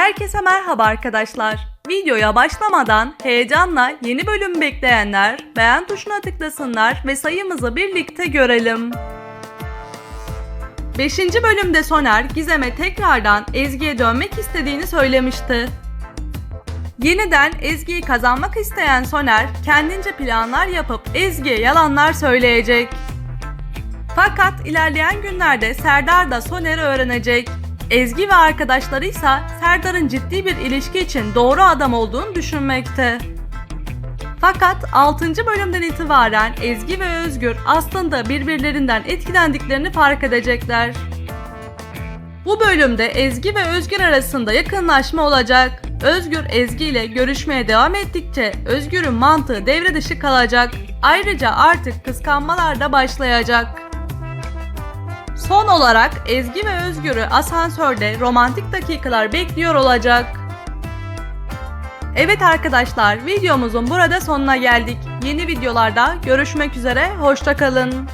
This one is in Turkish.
Herkese merhaba arkadaşlar. Videoya başlamadan heyecanla yeni bölüm bekleyenler beğen tuşuna tıklasınlar ve sayımızı birlikte görelim. 5. bölümde Soner Gizem'e tekrardan Ezgi'ye dönmek istediğini söylemişti. Yeniden Ezgi'yi kazanmak isteyen Soner kendince planlar yapıp Ezgi'ye yalanlar söyleyecek. Fakat ilerleyen günlerde Serdar da Soner'i öğrenecek. Ezgi ve arkadaşları ise Serdar'ın ciddi bir ilişki için doğru adam olduğunu düşünmekte. Fakat 6. bölümden itibaren Ezgi ve Özgür aslında birbirlerinden etkilendiklerini fark edecekler. Bu bölümde Ezgi ve Özgür arasında yakınlaşma olacak. Özgür Ezgi ile görüşmeye devam ettikçe Özgür'ün mantığı devre dışı kalacak. Ayrıca artık kıskanmalar da başlayacak. Son olarak Ezgi ve Özgür'ü asansörde romantik dakikalar bekliyor olacak. Evet arkadaşlar videomuzun burada sonuna geldik. Yeni videolarda görüşmek üzere, hoşçakalın.